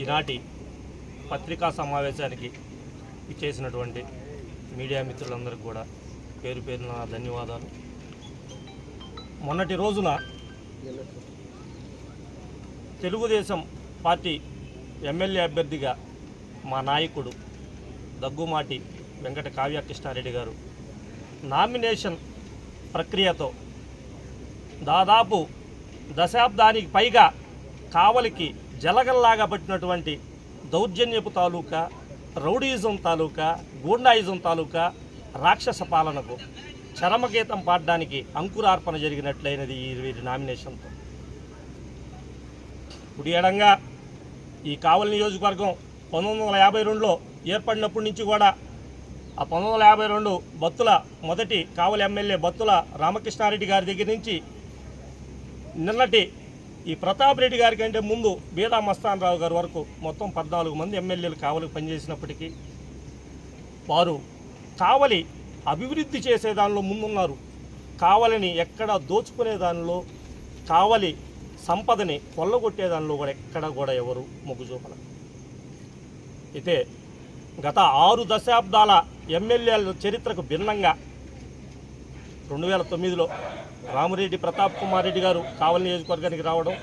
ఈనాటి పత్రికా సమావేశానికి ఇచ్చేసినటువంటి మీడియా మిత్రులందరికీ కూడా పేరు పేరున ధన్యవాదాలు. మొన్నటి రోజున తెలుగుదేశం పార్టీ ఎమ్మెల్యే అభ్యర్థిగా మా నాయకుడు దగ్గుమాటి వెంకట కావ్య కృష్ణారెడ్డి గారు నామినేషన్ ప్రక్రియతో దాదాపు దశాబ్దానికి పైగా కావలికి జలగల్లాగా పట్టినటువంటి దౌర్జన్యపు తాలూకా రౌడీయిజం తాలూకా గూండాయిజం తాలూకా రాక్షస పాలనకు చరమగీతం పాడడానికి అంకురార్పణ జరిగినట్లయినది ఈ వీరి నామినేషన్తో. కుడి ఎడంగా ఈ కావలి నియోజకవర్గం పంతొమ్మిది వందల యాభై రెండులో ఏర్పడినప్పటి నుంచి కూడా ఆ పంతొమ్మిది వందల యాభై రెండు బత్తుల మొదటి కావలి ఎమ్మెల్యే బత్తుల రామకృష్ణారెడ్డి గారి దగ్గర నుంచి నిన్నటి ఈ ప్రతాప్ రెడ్డి గారి కంటే ముందు బీదా మస్తాన్ రావు గారి వరకు మొత్తం పద్నాలుగు మంది ఎమ్మెల్యేలు కావలికి పనిచేసినప్పటికీ వారు కావలి అభివృద్ధి చేసే దానిలో ముందున్నారు. కావలిని ఎక్కడ దోచుకునే దానిలో కావలి సంపదని కొల్లగొట్టే దానిలో కూడా ఎక్కడ కూడా ఎవరు మొగ్గు చూపల. అయితే గత ఆరు దశాబ్దాల ఎమ్మెల్యేల చరిత్రకు భిన్నంగా రెండు వేల తొమ్మిదిలో రామిరెడ్డి ప్రతాప్ కుమార్ రెడ్డి గారు కావలి నియోజకవర్గానికి రావడం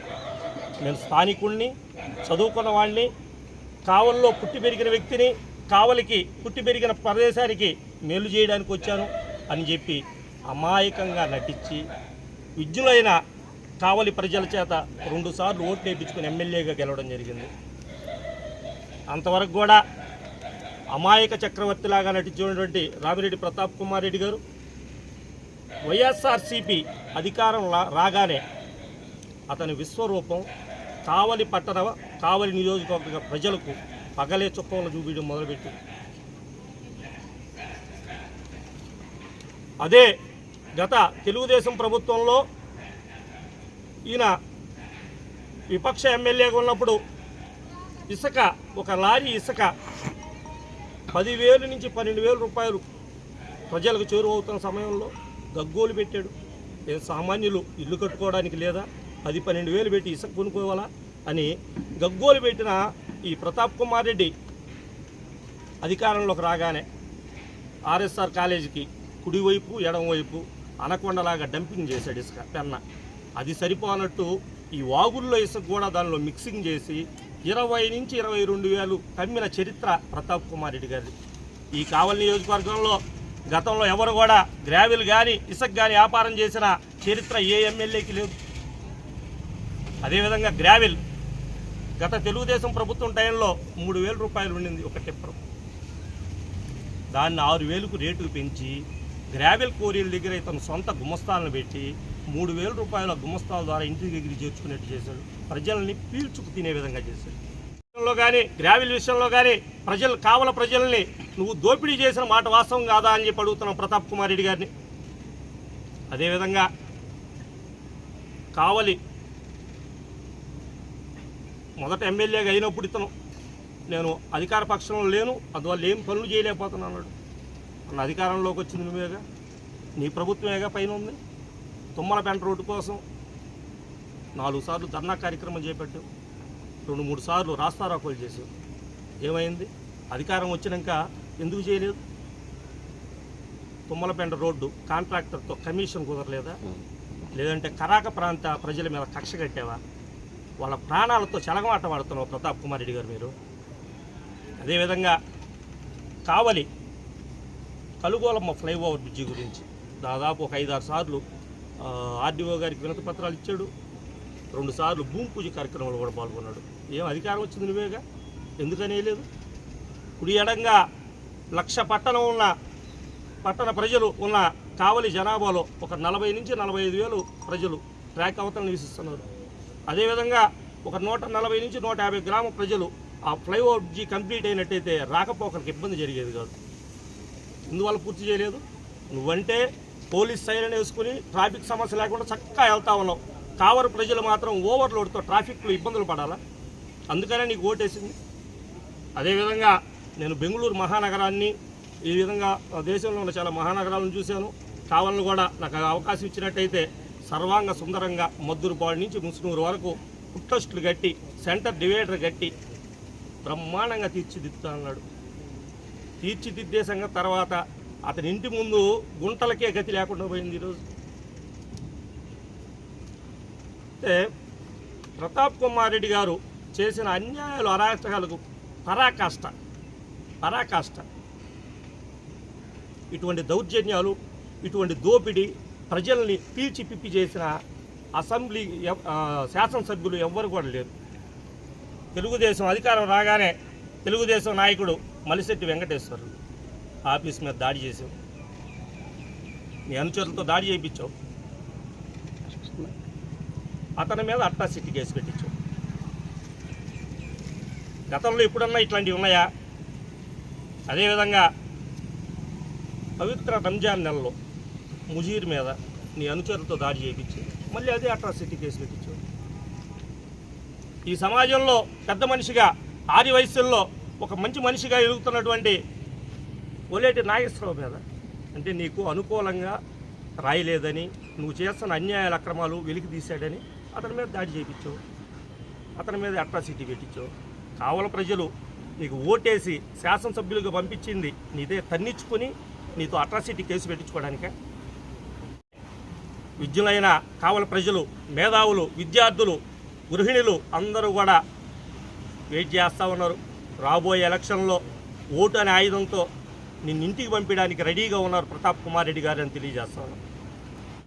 నేను స్థానికుణ్ణి చదువుకున్న వాడిని కావల్లో పుట్టి పెరిగిన వ్యక్తిని కావలికి పుట్టి పెరిగిన ప్రదేశానికి మేలు చేయడానికి వచ్చాను అని చెప్పి అమాయకంగా నటించి విద్యులైన కావలి ప్రజల చేత రెండుసార్లు ఓట్లు వేయించుకుని ఎమ్మెల్యేగా గెలవడం జరిగింది. అంతవరకు కూడా అమాయక చక్రవర్తిలాగా నటించినటువంటి రామిరెడ్డి ప్రతాప్ కుమార్ రెడ్డి గారు వైఎస్ఆర్సీపీ అధికారం రాగానే అతని విశ్వరూపం కావలి పట్టణ కావలి నియోజకవర్గ ప్రజలకు పగలే చుక్కలను చూపించడం మొదలుపెట్టి అదే గత తెలుగుదేశం ప్రభుత్వంలో ఈయన విపక్ష ఎమ్మెల్యేగా ఉన్నప్పుడు ఇసుక ఒక లారీ ఇసుక పదివేలు నుంచి పన్నెండు వేల రూపాయలు ప్రజలకు చేరువవుతున్న సమయంలో గగ్గోలు పెట్టాడు. ఏ సామాన్యులు ఇల్లు కట్టుకోవడానికి లేదా పది పన్నెండు వేలు పెట్టి ఇసుక కొనుక్కోవాలా అని గగ్గోలు పెట్టిన ఈ ప్రతాప్ కుమార్ రెడ్డి అధికారంలోకి రాగానే ఆర్ఎస్ఆర్ కాలేజీకి కుడివైపు ఎడమవైపు అనకొండలాగా డంపింగ్ చేశాడు ఇసుక పెన్న. అది సరిపోనట్టు ఈ వాగుల్లో ఇసుక కూడా దానిలో మిక్సింగ్ చేసి ఇరవై నుంచి ఇరవై రెండు వేలు కమ్మిన చరిత్ర ప్రతాప్ కుమార్ రెడ్డి గారిది. ఈ కావలి నియోజకవర్గంలో గతంలో ఎవరు కూడా గ్రావెల్ కానీ ఇసుక కానీ వ్యాపారం చేసిన చరిత్ర ఏ ఎమ్మెల్యేకి లేదు. అదేవిధంగా గ్రావెల్ గత తెలుగుదేశం ప్రభుత్వం టైంలో మూడు వేల రూపాయలు ఉండింది ఒక టిప్పర్. దాన్ని ఆరు వేలకు రేటు పెంచి గ్రావెల్ కోరీల దగ్గర ఇతను సొంత గుమస్తాలను పెట్టి మూడు వేల రూపాయల గుమస్తాల ద్వారా ఇంటి దగ్గర చేర్చుకునేట్టు చేశాడు. ప్రజల్ని పీల్చుకు తినే విధంగా చేశాడు. విషయంలో కానీ గ్రావెల్ విషయంలో కానీ ప్రజలు కావల ప్రజల్ని నువ్వు దోపిడీ చేసిన మాట వాస్తవం కాదా అని చెప్పి అడుగుతున్నాం ప్రతాప్ కుమార్ రెడ్డి గారిని. అదేవిధంగా కావలి మొదట ఎమ్మెల్యేగా అయినప్పుడు ఇతను నేను అధికార పక్షంలో లేను అందువల్ల ఏం పనులు చేయలేకపోతున్నాను అన్నాడు. మన అధికారంలోకి వచ్చింది నువ్వేగా నీ ప్రభుత్వమేగా పైన ఉంది? తుమ్మలపేంట రోడ్డు కోసం నాలుగు సార్లు ధర్నా కార్యక్రమం చేపట్టావు. రెండు మూడు సార్లు రాస్తారోకోలు చేసావు ఏమైంది? అధికారం వచ్చినాక ఎందుకు చేయలేదు? తుమ్మలపెండ రోడ్డు కాంట్రాక్టర్తో కమిషన్ కుదరలేదా? లేదంటే కరాక ప్రాంత ప్రజల మీద కక్ష కట్టావా? వాళ్ళ ప్రాణాలతో చెలగమాట వాడుతున్నావు ప్రతాప్ కుమార్ రెడ్డి గారు మీరు. అదేవిధంగా కావలి కలుగోలమ్మ ఫ్లైఓవర్ బ్రిడ్జి గురించి దాదాపు ఒక ఐదారు సార్లు ఆర్డీఓ గారికి వినతి పత్రాలు ఇచ్చాడు. రెండు సార్లు భూమి పూజ కార్యక్రమంలో కూడా పాల్గొన్నాడు. ఏం అధికారం వచ్చింది నువ్వేగా? ఎందుకనేయలేదు కుడి ఎడంగా లక్ష పట్టణం ఉన్న పట్టణ ప్రజలు ఉన్న కావలి జనాభాలో ఒక నలభై నుంచి నలభై ఐదు వేలు ప్రజలు ట్రాక్ అవతల నివసిస్తున్నారు. అదేవిధంగా ఒక నూట నలభై నుంచి నూట యాభై గ్రామ ప్రజలు ఆ ఫ్లైఓవర్ జీ కంప్లీట్ అయినట్టయితే రాకపోకలకు ఇబ్బంది జరిగేది కాదు. ఇందువల్ల పూర్తి చేయలేదు. నువ్వంటే పోలీస్ సైరన్ వేసుకుని ట్రాఫిక్ సమస్య లేకుండా చక్కగా వెళ్తా ఉన్నావు. కావరు ప్రజలు మాత్రం ఓవర్లోడ్తో ట్రాఫిక్లో ఇబ్బందులు పడాలా? అందుకనే నీకు ఓటేసింది. అదేవిధంగా నేను బెంగళూరు మహానగరాన్ని ఈ విధంగా దేశంలో ఉన్న చాలా మహానగరాలను చూశాను. కావాలని కూడా నాకు అవకాశం ఇచ్చినట్టయితే సర్వాంగ సుందరంగా మద్దురుపాడు నుంచి ముసునూరు వరకు ఫుట్ కట్టి సెంటర్ డివైడర్ కట్టి బ్రహ్మాండంగా తీర్చిదిద్దుతా అన్నాడు. తీర్చిదిద్దే సంగతి తర్వాత అతని ఇంటి ముందు గుంటలకే గతి లేకుండా పోయింది ఈరోజు. అయితే ప్రతాప్ కుమార్ రెడ్డి గారు చేసిన అన్యాయాలు అరాచకాలకు పరాకాష్ట. పరాకాష్ట. ఇటువంటి దౌర్జన్యాలు ఇటువంటి దోపిడీ ప్రజల్ని పీల్చి పిప్పి చేసిన అసెంబ్లీ శాసనసభ్యులు ఎవ్వరు కూడా లేరు. తెలుగుదేశం అధికారం రాగానే తెలుగుదేశం నాయకుడు మలిశెట్టి వెంకటేశ్వరుడు ఆఫీస్ మీద దాడి చేసావు నీ అనుచరులతో దాడి చేయించావు. అతని మీద అట్టాసిటీ కేసు పెట్టించావు. గతంలో ఇప్పుడన్నా ఇట్లాంటివి ఉన్నాయా? అదేవిధంగా పవిత్ర రంజాన్ నెలలో ముజీర్ మీద నీ అనుచరులతో దాడి చేయించి మళ్ళీ అదే అట్రాసిటీ కేసు పెట్టించావు ఈ సమాజంలో పెద్ద మనిషిగా ఆది వయస్సుల్లో ఒక మంచి మనిషిగా ఎదుగుతున్నటువంటి ఒలేటి నాగేశ్వరరావు మీద అంటే నీకు అనుకూలంగా రాయలేదని నువ్వు చేస్తున్న అన్యాయాల అక్రమాలు వెలికి తీశాడని అతని మీద దాడి చేయించావు అతని మీద అట్రాసిటీ పెట్టించావు కావల ప్రజలు నీకు ఓటేసి శాసనసభ్యులుగా పంపించింది నీదే తన్నిచ్చుకొని నీతో అట్రాసిటీ కేసు పెట్టించుకోవడానికే. విద్యులైన కావల ప్రజలు మేధావులు విద్యార్థులు గృహిణులు అందరూ కూడా వెయిట్ చేస్తూ ఉన్నారు. రాబోయే ఎలక్షన్లో ఓటు అనే ఆయుధంతో నిన్ను ఇంటికి పంపించడానికి రెడీగా ఉన్నారు ప్రతాప్ కుమార్ రెడ్డి గారు అని తెలియజేస్తా ఉన్నారు